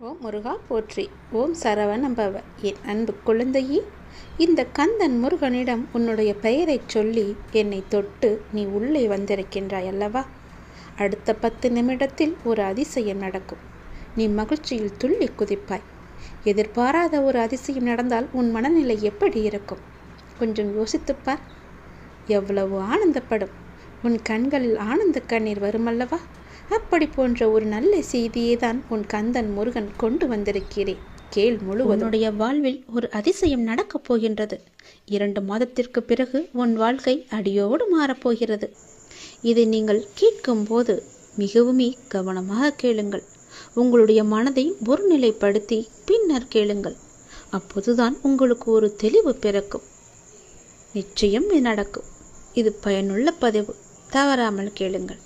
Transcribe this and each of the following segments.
ஓம் முருகா போற்றி. ஓம் சரவணம்பவ. என் அன்பு குழந்தையே இந்த கந்தன் முருகனிடம் உன்னுடைய பெயரைச் சொல்லி என்னை தொட்டு நீ உள்ளே வந்திருக்கின்றாய் அல்லவா? அடுத்த பத்து நிமிடத்தில் ஒரு அதிசயம் நடக்கும். நீ மகிழ்ச்சியில் துள்ளி குதிப்பாய். எதிர்பாராத ஒரு அதிசயம் நடந்தால் உன் மனநிலை எப்படி இருக்கும்? கொஞ்சம் யோசித்துப்பார் எவ்வளவு ஆனந்தப்படும். உன் கண்களில் ஆனந்த கண்ணீர் வருமல்லவா? அப்படி போன்ற ஒரு நல்ல செய்தியை தான் உன் கந்தன் முருகன் கொண்டு வந்திருக்கிறேன். கேள் முழுவதும். உன்னுடைய வாழ்வில் ஒரு அதிசயம் நடக்கப் போகின்றது. இரண்டு மாதத்திற்கு பிறகு உன் வாழ்க்கை அடியோடு மாறப்போகிறது இதை நீங்கள் கேட்கும்போது மிகவுமே கவனமாக கேளுங்கள். உங்களுடைய மனதை ஒருநிலைப்படுத்தி பின்னர் கேளுங்கள். அப்போதுதான் உங்களுக்கு ஒரு தெளிவு பிறக்கும். நிச்சயம் நடக்கும். இது பயனுள்ள பதிவு. தவறாமல் கேளுங்கள்.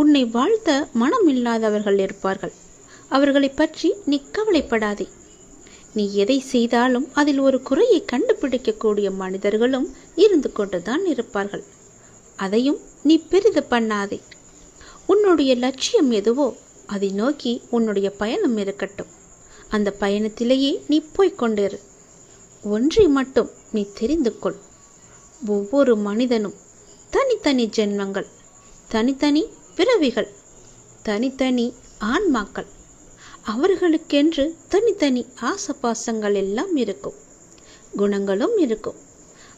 உன்னை வாழ்த்த மனம் இல்லாதவர்கள் இருப்பார்கள். அவர்களை பற்றி நீ கவலைப்படாதே. நீ எதை செய்தாலும் அதில் ஒரு குறையை கண்டுபிடிக்கக்கூடிய மனிதர்களும் இருந்து கொண்டுதான் இருப்பார்கள். அதையும் நீ பெரிது பண்ணாதே. உன்னுடைய லட்சியம் எதுவோ அதை நோக்கி உன்னுடைய பயணம் இருக்கட்டும். அந்த பயணத்திலேயே நீ போய்கொண்டிரு ஒன்றை மட்டும் நீ தெரிந்து கொள். ஒவ்வொரு மனிதனும் தனித்தனி ஜென்மங்கள். தனித்தனி பிறவிகள். தனித்தனி ஆன்மாக்கள். அவர்களுக்கென்று தனித்தனி ஆசபாசங்கள் எல்லாம் இருக்கும். குணங்களும் இருக்கும்.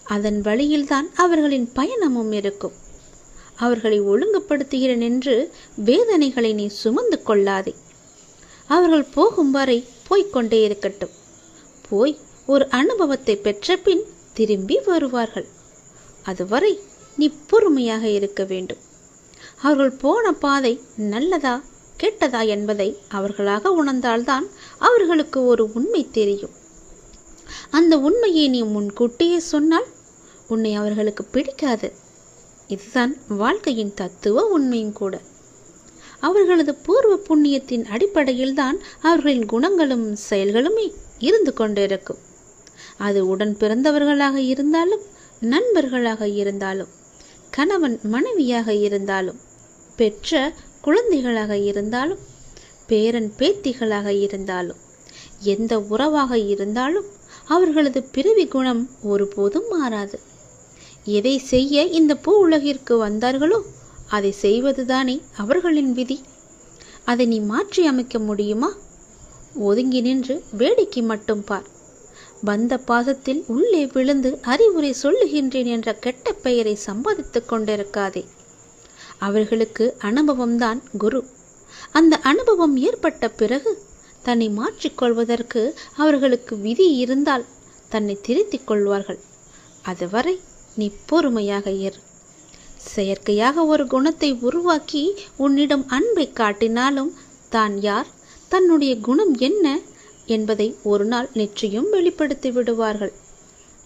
அதன் வழியில்தான் அவர்களின் பயணமும் இருக்கும். அவர்களை ஒழுங்குபடுத்துகிறேன் என்று வேதனைகளை நீ சுமந்து கொள்ளாதே. அவர்கள் போகும் வரை போய்க்கொண்டே இருக்கட்டும். போய் ஒரு அனுபவத்தை பெற்ற பின் திரும்பி வருவார்கள். அதுவரை நீ பொறுமையாக இருக்க வேண்டும். அவர்கள் போன பாதை நல்லதா கெட்டதா என்பதை அவர்களாக உணர்ந்தால்தான் அவர்களுக்கு ஒரு உண்மை தெரியும். அந்த உண்மையை நீ முன்கூட்டியே சொன்னால் உன்னை அவர்களுக்கு பிடிக்காது. இதுதான் வாழ்க்கையின் தத்துவ உண்மையும் கூட. அவர்களது பூர்வ புண்ணியத்தின் அடிப்படையில்தான் அவர்களின் குணங்களும் செயல்களுமே இருந்து கொண்டிருக்கும். அது உடன் பிறந்தவர்களாக இருந்தாலும் நண்பர்களாக இருந்தாலும் கணவன் மனைவியாக இருந்தாலும் பெற்ற குழந்தைகளாக இருந்தாலும் பேரன் பேத்திகளாக இருந்தாலும் எந்த உறவாக இருந்தாலும் அவர்களது பிறவி குணம் ஒருபோதும் மாறாது. எதை செய்ய இந்த பூ உலகிற்கு வந்தார்களோ அதை செய்வதுதானே அவர்களின் விதி. அதை நீ மாற்றி அமைக்க முடியுமா? ஒதுங்கி நின்று வேடிக்கை மட்டும் பார். வந்த பாசத்தில் உள்ளே விழுந்து அறிவுரை சொல்லுகின்றேன் என்ற கெட்ட பெயரை சம்பாதித்துக் கொண்டிருக்காதே. அவர்களுக்கு அனுபவம்தான் குரு. அந்த அனுபவம் ஏற்பட்ட பிறகு தன்னை மாற்றிக்கொள்வதற்கு அவர்களுக்கு விதி இருந்தால் தன்னை திருத்திக் கொள்வார்கள். அதுவரை நீ பொறுமையாக இரு. செயற்கையாக ஒரு குணத்தை உருவாக்கி உன்னிடம் அன்பை காட்டினாலும் தான் யார் தன்னுடைய குணம் என்ன என்பதை ஒரு நாள் நிச்சயம் வெளிப்படுத்தி விடுவார்கள்.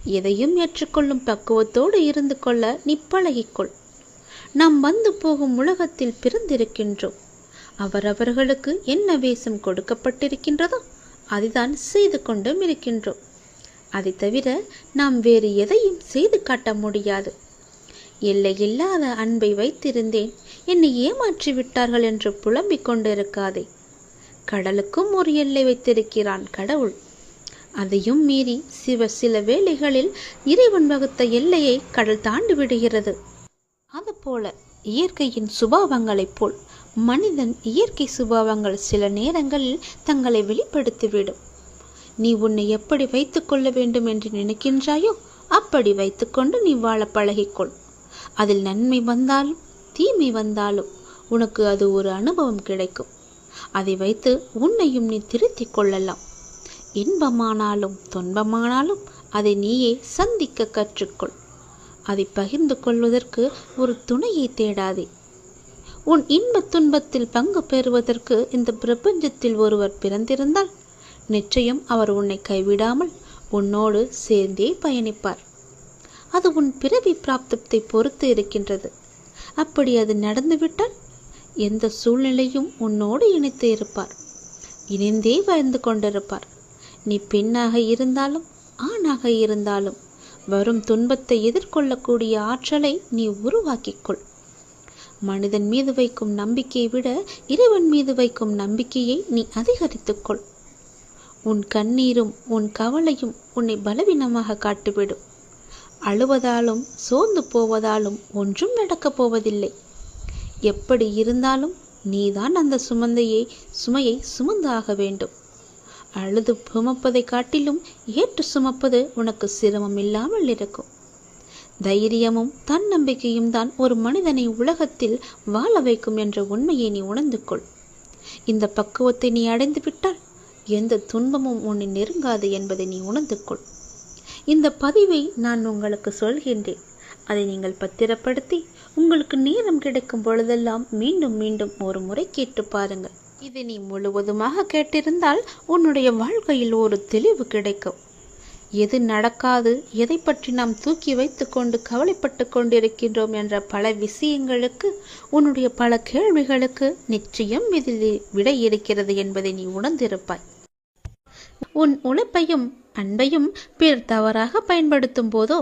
எதையும் ஏற்றுக்கொள்ளும் பக்குவத்தோடு இருந்து கொள்ள நீ பழகிக்கொள். நாம் வந்து போகும் உலகத்தில் பிறந்திருக்கின்றோம். அவரவர்களுக்கு என்ன வேஷம் கொடுக்கப்பட்டிருக்கின்றதோ அதுதான் செய்து கொண்டும் இருக்கின்றோம். அதை தவிர நாம் வேறு எதையும் செய்து காட்ட முடியாது. எல்லையில்லாத அன்பை வைத்திருந்தேன். என்னை ஏமாற்றி விட்டார்கள் என்று புலம்பிக் கொண்டிருக்காதே. கடலுக்கும் ஒரு எல்லை வைத்திருக்கிறான் கடவுள். அதையும் மீறி சிவ சில வேளைகளில் இறைவன் வகுத்த எல்லையை கடல் தாண்டி விடுகிறது அதுபோல இயற்கையின் சுபாவங்களைப் போல் மனிதன் இயற்கை சுபாவங்கள் சில நேரங்களில் தங்களை வெளிப்படுத்திவிடும். நீ உன்னை எப்படி வைத்துக்கொள்ள வேண்டும் என்று நினைக்கின்றாயோ அப்படி வைத்துக்கொண்டு நீ வாழ பழகிக்கொள். அதில் நன்மை வந்தாலும் தீமை வந்தாலும் உனக்கு அது ஒரு அனுபவம் கிடைக்கும். அதை வைத்து உன்னையும் நீ திருத்திக் கொள்ளலாம். இன்பமானாலும் துன்பமானாலும் அதை நீயே சந்திக்க கற்றுக்கொள். அதை பகிர்ந்து கொள்வதற்கு ஒரு துணையை தேடாதே. உன் இன்ப துன்பத்தில் பங்கு பெறுவதற்கு இந்த பிரபஞ்சத்தில் ஒருவர் பிறந்திருந்தால் நிச்சயம் அவர் உன்னை கைவிடாமல் உன்னோடு சேர்ந்தே பயணிப்பார். அது உன் பிறவி பிராப்தத்தை பொறுத்து இருக்கின்றது. அப்படி அது நடந்துவிட்டால் எந்த சூழ்நிலையும் உன்னோடு இணைத்து இருப்பார். இணைந்தே வாழ்ந்து கொண்டிருப்பார். நீ பெண்ணாக இருந்தாலும் ஆணாக இருந்தாலும் வரும் துன்பத்தை எதிர்கொள்ளக்கூடிய ஆற்றலை நீ உருவாக்கிக்கொள். மனிதன் மீது வைக்கும் நம்பிக்கையை விட இறைவன் மீது வைக்கும் நம்பிக்கையை நீ அதிகரித்துக்கொள். உன் கண்ணீரும் உன் கவலையும் உன்னை பலவீனமாக காட்டிவிடும். அழுவதாலும் சோர்ந்து போவதாலும் ஒன்றும் நடக்கப் போவதில்லை. எப்படி இருந்தாலும் நீதான் அந்த சுமந்தையை சுமையை சுமந்தாக வேண்டும். அழுது சுமப்பதை காட்டிலும் ஏற்று சுமப்பது உனக்கு சிரமம் இல்லாமல் இருக்கும். தைரியமும் தன்னம்பிக்கையும் தான் ஒரு மனிதனை உலகத்தில் வாழ வைக்கும் என்ற உண்மையை நீ உணர்ந்து கொள் இந்த பக்குவத்தை நீ அடைந்து விட்டால் எந்த துன்பமும் உன்னை நெருங்காது என்பதை நீ உணர்ந்து கொள் இந்த பதிவை நான் உங்களுக்கு சொல்கின்றேன். அதை நீங்கள் பத்திரப்படுத்தி உங்களுக்கு நேரம் கிடைக்கும் பொழுதெல்லாம் மீண்டும் மீண்டும் ஒரு முறை கேட்டு பாருங்கள். இதை நீ முழுவதுமாக கேட்டிருந்தால் உன்னுடைய வாழ்க்கையில் ஒரு தெளிவு கிடைக்கும். எது நடக்காது எதை பற்றி நாம் தூக்கி வைத்து கொண்டு கவலைப்பட்டு கொண்டிருக்கின்றோம் என்ற பல விஷயங்களுக்கு உன்னுடைய பல கேள்விகளுக்கு நிச்சயம் இதில் விடை இருக்கிறது என்பதை நீ உணர்ந்திருப்பாய். உன் உழைப்பையும் அன்பையும் பிறர் தவறாக பயன்படுத்தும் போதோ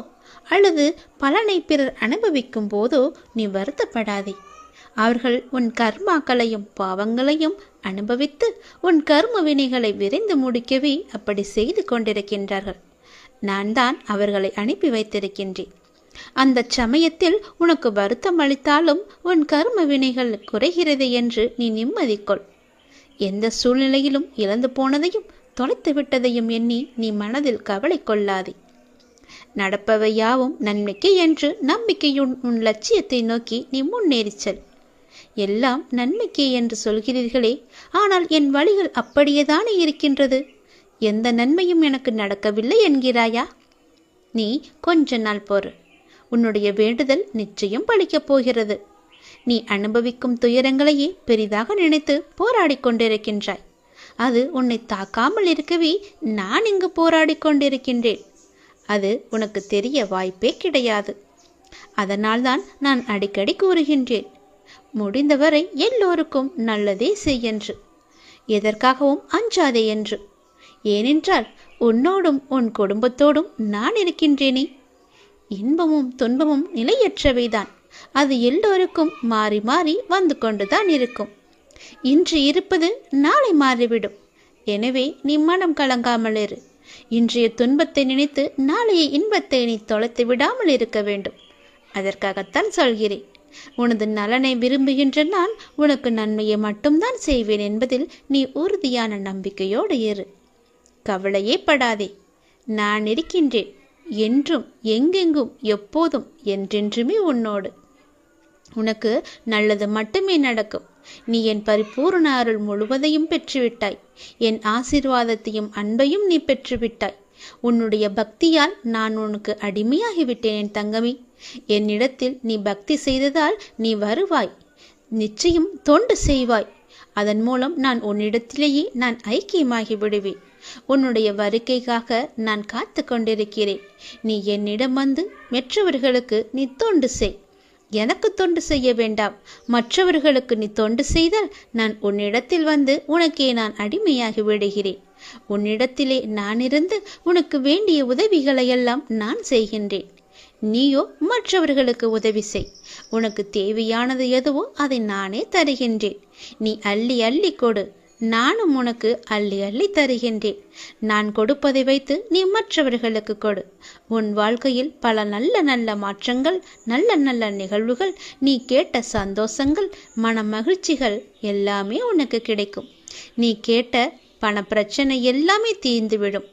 அல்லது பலனை பிறர் அனுபவிக்கும் போதோ நீ வருத்தப்படாதே. அவர்கள் உன் கர்மாக்களையும் பாவங்களையும் அனுபவித்து உன் கர்ம வினைகளை விரைந்து முடிக்கவே அப்படி செய்து கொண்டிருக்கின்றார்கள். நான் தான் அவர்களை அனுப்பி வைத்திருக்கின்றேன். அந்த சமயத்தில் உனக்கு வருத்தம் அளித்தாலும் உன் கர்ம வினைகள் குறைகிறது என்று நீ நிம்மதி கொள் எந்த சூழ்நிலையிலும் இழந்து போனதையும் தொலைத்து விட்டதையும் எண்ணி நீ மனதில் கவலை கொள்ளாதே. நடப்பவை யாவும் நன்மைக்கு என்று நம்பிக்கையுன் உன் லட்சியத்தை நோக்கி நீ முன்னேறிச் செல். எல்லாம் நன்மைக்கே என்று சொல்கிறீர்களே ஆனால் என் வழிகள் அப்படியேதானே இருக்கின்றது? எந்த நன்மையும் எனக்கு நடக்கவில்லை என்கிறாயா? நீ கொஞ்ச நாள் போறு. உன்னுடைய வேண்டுதல் நிச்சயம் பழிக்கப் போகிறது. நீ அனுபவிக்கும் துயரங்களையே பெரிதாக நினைத்து போராடி கொண்டிருக்கின்றாய். அது உன்னை தாக்காமல் இருக்கவே நான் இங்கு போராடி கொண்டிருக்கின்றேன். அது உனக்கு தெரிய வாய்ப்பே கிடையாது. அதனால்தான் நான் அடிக்கடி கூறுகின்றேன். முடிந்தவரை எல்லோருக்கும் நல்லதே செய்யென்று எதற்காகவும் அஞ்சாதே என்று. ஏனென்றால் உன்னோடும் உன் குடும்பத்தோடும் நான் இருக்கின்றேனே. இன்பமும் துன்பமும் நிலையற்றவைதான். அது எல்லோருக்கும் மாறி மாறி வந்து கொண்டுதான் இருக்கும். இன்று இருப்பது நாளை மாறிவிடும். எனவே நீ மனம் கலங்காமல் இரு. இன்றைய துன்பத்தை நினைத்து நாளைய இன்பத்தை நீ தொலைத்து விடாமல் இருக்க வேண்டும். அதற்காகத்தான் சொல்கிறேன். உனது நலனை விரும்புகின்ற நான் உனக்கு நன்மையை மட்டும்தான் செய்வேன் என்பதில் நீ உறுதியான நம்பிக்கையோடு இரு. கவலையே படாதே நான் இருக்கின்றேன். என்றும் எங்கெங்கும் எப்போதும் என்றென்றுமே உன்னோடு. உனக்கு நல்லது மட்டுமே நடக்கும். நீ என் பரிபூர்ண அருள் முழுவதையும் பெற்றுவிட்டாய். என் ஆசீர்வாதத்தையும் அன்பையும் நீ பெற்றுவிட்டாய். உன்னுடைய பக்தியால் நான் உனக்கு அடிமையாகிவிட்டேன் என் தங்கமே. என்னிடத்தில் நீ பக்தி செய்ததால் நீ வருவாய். நிச்சயம் தொண்டு செய்வாய். அதன் மூலம் நான் உன்னிடத்திலேயே நான் ஐக்கியமாகி விடுவேன். உன்னுடைய வருகைக்காக நான் காத்து கொண்டிருக்கிறேன். நீ என்னிடம் வந்து மற்றவர்களுக்கு நீ தொண்டு செய். எனக்கு தொண்டு செய்ய வேண்டாம். மற்றவர்களுக்கு நீ தொண்டு செய்தால் நான் உன்னிடத்தில் வந்து உனக்கே நான் அடிமையாகி விடுகிறேன். உன்னிடத்திலே நான் இருந்து உனக்கு வேண்டிய உதவிகளையெல்லாம் நான் செய்கின்றேன். நீயோ மற்றவர்களுக்கு உதவி செய். உனக்கு தேவையானது எதுவோ அதை நானே தருகின்றேன். நீ அள்ளி அள்ளி கொடு. நானும் உனக்கு அள்ளி அள்ளி தருகின்றேன். நான் கொடுப்பதை வைத்து நீ மற்றவர்களுக்கு கொடு. உன் வாழ்க்கையில் பல நல்ல நல்ல மாற்றங்கள் நல்ல நல்ல நிகழ்வுகள் நீ கேட்ட சந்தோஷங்கள் மன மகிழ்ச்சிகள் எல்லாமே உனக்கு கிடைக்கும். நீ கேட்ட பண பிரச்சனை எல்லாமே தீர்ந்துவிடும்.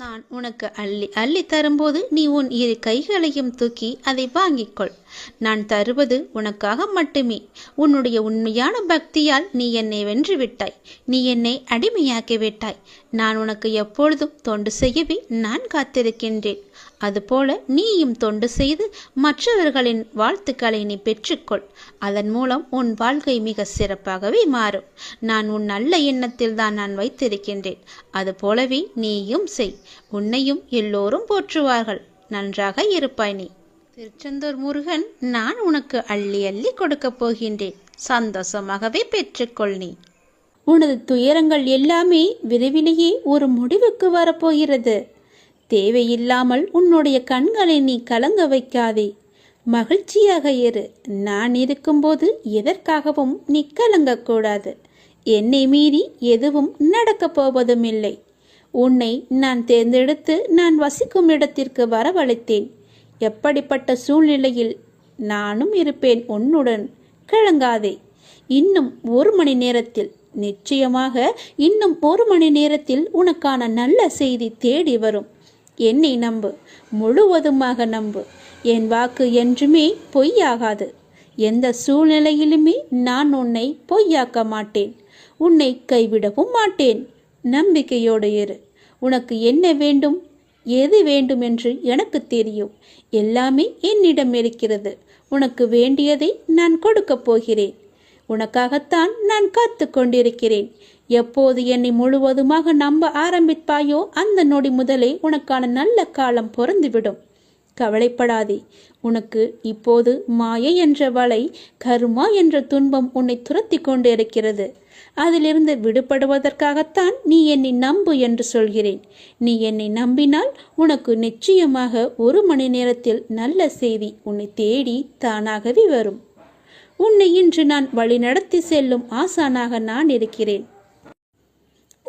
நான் உனக்கு அள்ளி அள்ளி தரும்போது நீ உன் இரு கைகளையும் தூக்கி அதை வாங்கிக்கொள். நான் தருவது உனக்காக மட்டுமே. உன்னுடைய உண்மையான பக்தியால் நீ என்னை வென்று விட்டாய். நீ என்னை அடிமையாக்கி விட்டாய். நான் உனக்கு எப்பொழுதும் தொண்டு செய்யவே நான் காத்திருக்கின்றேன். அதுபோல நீயும் தொண்டு செய்து மற்றவர்களின் வாழ்த்துக்களை நீ பெற்றுக்கொள். அதன் மூலம் உன் வாழ்க்கை மிக சிறப்பாகவே மாறும். நான் உன் நல்ல எண்ணத்தில் தான் நான் வைத்திருக்கின்றேன். அதுபோலவே நீயும் செய். உன்னையும் எல்லோரும் போற்றுவார்கள். நன்றாக இருப்பாய் நீ. திருச்செந்தூர் முருகன் நான் உனக்கு அள்ளி அள்ளி கொடுக்கப் போகின்றேன். சந்தோஷமாகவே பெற்றுக்கொள் நீ. உனது துயரங்கள் எல்லாமே விரைவிலேயே ஒரு முடிவுக்கு வரப்போகிறது. தேவையில்லாமல் உன்னுடைய கண்களை நீ கலங்க வைக்காதே. மகிழ்ச்சியாக இரு. நான் இருக்கும்போது எதற்காகவும் நீ கலங்கக்கூடாது என்னை மீறி எதுவும் நடக்கப் போவதும் இல்லை உன்னை நான் தேர்ந்தெடுத்து நான் வசிக்கும் இடத்திற்கு வரவழைத்தேன். எப்படிப்பட்ட சூழ்நிலையில் நானும் இருப்பேன் உன்னுடன்? கிழங்காதே இன்னும் ஒரு மணி நேரத்தில் நிச்சயமாக இன்னும் ஒரு மணி நேரத்தில் உனக்கான நல்ல செய்தி தேடி வரும். என்னை நம்பு. முழுவதுமாக நம்பு. என் வாக்கு என்றுமே பொய்யாகாது. எந்த சூழ்நிலையிலுமே நான் உன்னை பொய்யாக்க மாட்டேன். உன்னை கைவிடவும் மாட்டேன். நம்பிக்கையோடு இரு. உனக்கு என்ன வேண்டும்? எது வேண்டுமென்று எனக்கு தெரியும். எல்லாமே என்னிடம் இருக்கிறது. உனக்கு வேண்டியதை நான் கொடுக்கப் போகிறேன். உனக்காகத்தான் நான் காத்து கொண்டிருக்கிறேன். எப்போது என்னை முழுவதுமாக நம்ப ஆரம்பிப்பாயோ அந்த நொடி முதலே உனக்கான நல்ல காலம் பொருந்துவிடும் கவலைப்படாதே. உனக்கு இப்போது மாயை என்ற வலை கருமா என்ற துன்பம் உன்னை துரத்தி கொண்டு இருக்கிறது அதிலிருந்து விடுபடுவதற்காகத்தான் நீ என்னை நம்பு என்று சொல்கிறேன். நீ என்னை நம்பினால் உனக்கு நிச்சயமாக ஒரு மணி நேரத்தில் நல்ல செய்தி உன்னை தேடி தானாகவே வரும். உன்னை இன்று நான் வழிநடத்தி செல்லும் ஆசானாக நான் இருக்கிறேன்.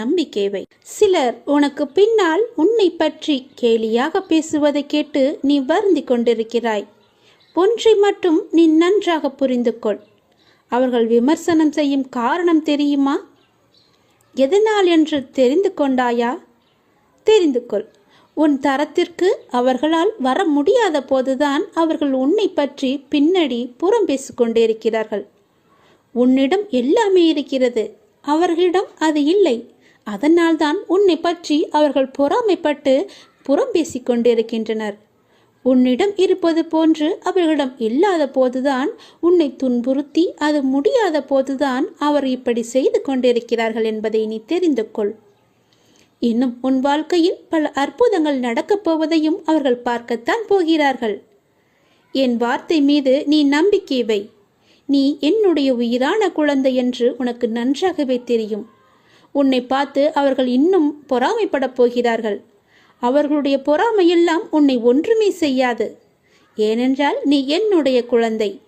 நம்பிக்கை வை சிலர் உனக்கு பின்னால் உன்னை பற்றி கேலியாக பேசுவதை கேட்டு நீ வருந்தி கொண்டிருக்கிறாய். ஒன்றை மட்டும் நீ நன்றாக புரிந்து கொள் அவர்கள் விமர்சனம் செய்யும் காரணம் தெரியுமா? எதனால் என்று தெரிந்து கொண்டாயா? தெரிந்து கொள் உன் தரத்திற்கு அவர்களால் வர முடியாத போதுதான் அவர்கள் உன்னை பற்றி பின்னடி புறம் பேசிக்கொண்டிருக்கிறார்கள் உன்னிடம் எல்லாமே இருக்கிறது. அவர்களிடம் அது இல்லை. அதனால்தான் உன்னை பற்றி அவர்கள் பொறாமைப்பட்டு புறம் பேசிக் கொண்டிருக்கின்றனர். உன்னிடம் இருப்பது போன்று அவர்களிடம் இல்லாத போதுதான் உன்னை துன்புறுத்தி அது முடியாத போதுதான் அவர் இப்படி செய்து கொண்டிருக்கிறார்கள் என்பதை நீ தெரிந்து கொள். இன்னும் உன் வாழ்க்கையில் பல அற்புதங்கள் நடக்கப் போவதையும் அவர்கள் பார்க்கத்தான் போகிறார்கள். என் வார்த்தை மீது நீ நம்பிக்கை வை. நீ என்னுடைய உயிரான குழந்தை என்று உனக்கு நன்றாகவே தெரியும். உன்னை பார்த்து அவர்கள் இன்னும் பொறாமைப்படப் போகிறார்கள். அவர்களுடைய பொறாமையெல்லாம் உன்னை ஒன்றுமே செய்யாது. ஏனென்றால் நீ என்னுடைய குழந்தை.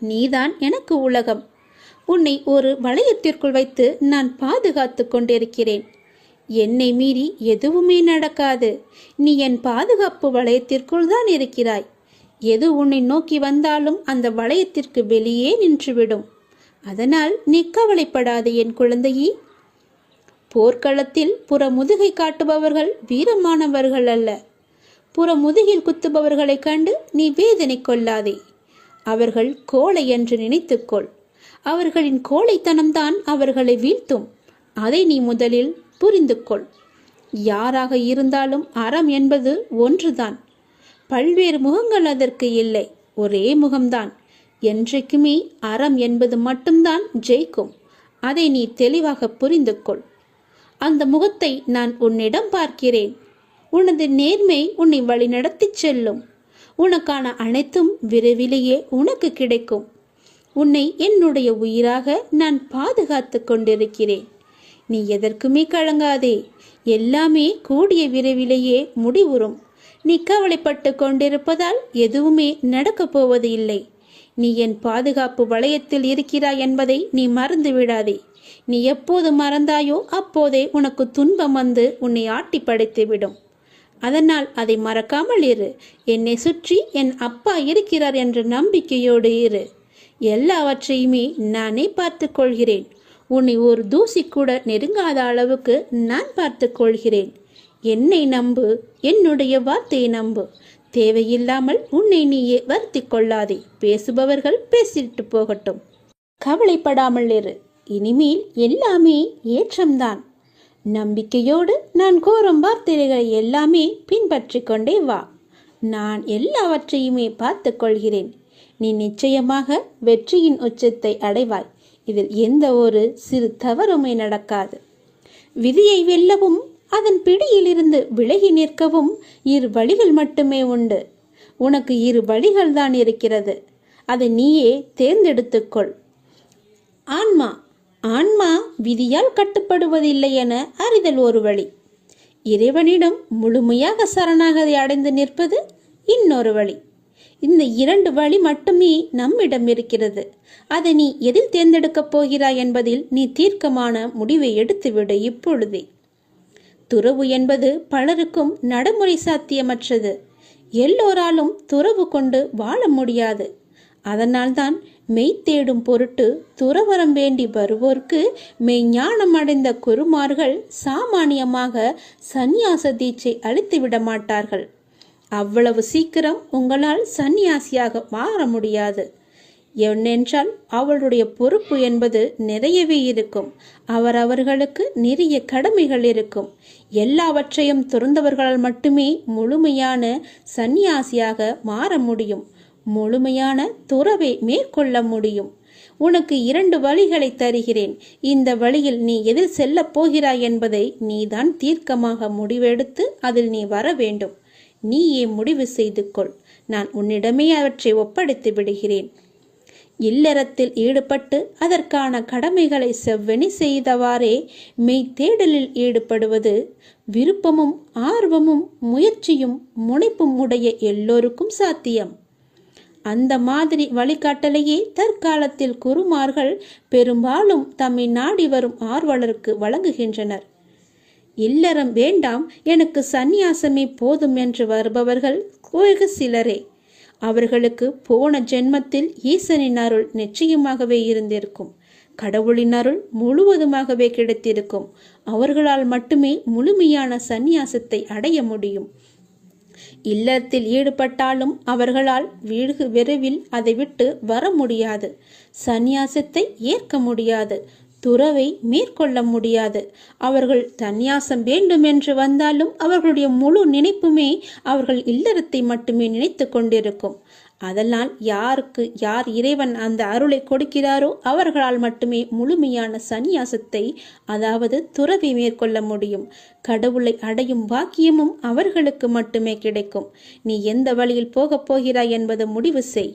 நீதான் எனக்கு உலகம். உன்னை ஒரு வளையத்திற்குள் வைத்து நான் பாதுகாத்து கொண்டிருக்கிறேன். என்னை மீறி எதுவுமே நடக்காது. நீ என் பாதுகாப்பு வளையத்திற்குள் தான் இருக்கிறாய். எது உன்னை நோக்கி வந்தாலும் அந்த வளையத்திற்கு வெளியே நின்றுவிடும். அதனால் நீ கவலைப்படாது என் குழந்தையே. போர்க்களத்தில் புற முதுகை காட்டுபவர்கள் வீரமானவர்கள் அல்ல. புற முதுகில் குத்துபவர்களைக் கண்டு நீ வேதனை கொள்ளாதே. அவர்கள் கோழை என்று நினைத்துக்கொள். அவர்களின் கோழைத்தனம்தான் அவர்களை வீழ்த்தும். அதை நீ முதலில் புரிந்து கொள் யாராக இருந்தாலும் அறம் என்பது ஒன்றுதான். பல்வேறு முகங்கள் அதற்கு இல்லை. ஒரே முகம்தான். என்றைக்குமே அறம் என்பது மட்டும்தான் ஜெயிக்கும். அதை நீ தெளிவாக புரிந்து கொள் அந்த முகத்தை நான் உன்னிடம் பார்க்கிறேன். உனது நேர்மை உன்னை வழிநடத்திச் செல்லும். உனக்கான அனைத்தும் விரைவிலேயே உனக்கு கிடைக்கும். உன்னை என்னுடைய உயிராக நான் பாதுகாத்து கொண்டிருக்கிறேன். நீ எதற்குமே கலங்காதே. எல்லாமே கூடிய விரைவிலேயே முடிவுறும். நீ கவலைப்பட்டு கொண்டிருப்பதால் எதுவுமே நடக்கப் போவது இல்லை நீ என் பாதுகாப்பு வளையத்தில் இருக்கிறாய் என்பதை நீ மறந்து விடாதே. நீ எப்போது மறந்தாயோ அப்போதே உனக்கு துன்பம் வந்து உன்னை ஆட்டி படைத்துவிடும் அதனால் அதை மறக்காமல் இரு. என்னை சுற்றி என் அப்பா இருக்கிறார் என்ற நம்பிக்கையோடு இரு. எல்லாவற்றையுமே நானே பார்த்துக்கொள்கிறேன் உன்னை ஒரு தூசி கூட நெருங்காத அளவுக்கு நான் பார்த்துக்கொள்கிறேன் என்னை நம்பு. என்னுடைய வார்த்தையை நம்பு. தேவையில்லாமல் உன்னை நீயே வருத்தி கொள்ளாதே. பேசுபவர்கள் பேசிட்டு போகட்டும். கவலைப்படாமல் இரு. இனிமேல் எல்லாமே ஏற்றம்தான். நம்பிக்கையோடு நான் கூறும் வார்த்தைகளை எல்லாமே பின்பற்றி கொண்டே வா. நான் எல்லாவற்றையுமே பார்த்து கொள்கிறேன். நீ நிச்சயமாக வெற்றியின் உச்சத்தை அடைவாய். இதில் எந்த ஒரு சிறு தவறுமே நடக்காது. விதியை வெல்லவும் அதன் பிடியிலிருந்து விலகி நிற்கவும் இரு வழிகள் மட்டுமே உண்டு. உனக்கு இரு வழிகள் தான் இருக்கிறது. அதை நீயே தேர்ந்தெடுத்துக்கொள். ஆன்மா ஆன்மா விதியால் கட்டுப்படுவதில்லை என அறிதல் ஒரு வழி. இறைவனிடம் முழுமையாக சரணாகதி அடைந்து நிற்பது இன்னொரு வழி. இந்த இரண்டு வழி மட்டுமே நம்மிடம் இருக்கிறது. அதை நீ எதில் தேர்ந்தெடுக்கப் போகிறாய் என்பதில் நீ தீர்க்கமான முடிவை எடுத்துவிடு இப்பொழுதே. துறவு என்பது பலருக்கும் நடைமுறை சாத்தியமற்றது. எல்லோராலும் துறவு கொண்டு வாழ முடியாது. அதனால்தான் மெய் தேடும் பொருட்டு துறவரம் வேண்டி வருவோர்க்கு மெய்ஞானம் அடைந்த குருமார்கள் சாமானியமாக சந்நியாச தீட்சை அளித்து விட மாட்டார்கள். அவ்வளவு சீக்கிரம் உங்களால் சந்நியாசியாக மாற முடியாது. ஏனென்றால் அவளுடைய பொறுப்பு என்பது நிறையவே இருக்கும். அவர் அவர்களுக்கு நிறைய கடமைகள் இருக்கும். எல்லாவற்றையும் துறந்தவர்களால் மட்டுமே முழுமையான சந்நியாசியாக மாற முடியும். முழுமையான துறவை மேற்கொள்ள முடியும். உனக்கு இரண்டு வழிகளை தருகிறேன். இந்த வழியில் நீ எதில் செல்லப் போகிறாய் என்பதை நீதான் தீர்க்கமாக முடிவெடுத்து அதில் நீ வர வேண்டும். நீயே முடிவு செய்து கொள். நான் உன்னிடமே அவற்றை ஒப்படைத்து விடுகிறேன். இல்லறத்தில் ஈடுபட்டு அதற்கான கடமைகளை செவ்வெனி செய்தவாறே மெய்த்தேடலில் ஈடுபடுவது விருப்பமும் ஆர்வமும் முயற்சியும் முனைப்பும் உடைய எல்லோருக்கும் சாத்தியம். அந்த மாதிரி வழிகாட்டலையே தற்காலத்தில் குருமார்கள் பெரும்பாலும் தம்மை நாடி வரும் ஆர்வலருக்கு வழங்குகின்றனர். இல்லறம் வேண்டாம் எனக்கு சந்நியாசமே போதும் என்று வருபவர்கள் சிலரே. அவர்களுக்கு போன ஜென்மத்தில் ஈசனின் அருள் நிச்சயமாகவே இருந்திருக்கும். கடவுளின் அருள் முழுவதுமாகவே கிடைத்திருக்கும். அவர்களால் மட்டுமே முழுமையான சந்நியாசத்தை அடைய முடியும். இல்லத்தில் ஈடுபட்டாலும் அவர்களால் வீடு விரைவில் அதை விட்டு வர முடியாது. சந்நியாசத்தை ஏற்க முடியாது. துறவை மேற்கொள்ள முடியாது. அவர்கள் தன்யாசம் வேண்டும் என்று வந்தாலும் அவர்களுடைய முழு நினைப்புமே அவர்கள் இல்லறத்தை மட்டுமே நினைத்து கொண்டிருக்கும். அதனால் யாருக்கு யார் இறைவன் அந்த அருளை கொடுக்கிறாரோ அவர்களால் மட்டுமே முழுமையான சந்நியாசத்தை அதாவது துறவை மேற்கொள்ள முடியும். கடவுளை அடையும் பாக்கியமும் அவர்களுக்கு மட்டுமே கிடைக்கும். நீ எந்த வழியில் போகப் போகிறாய் என்பது முடிவு செய்.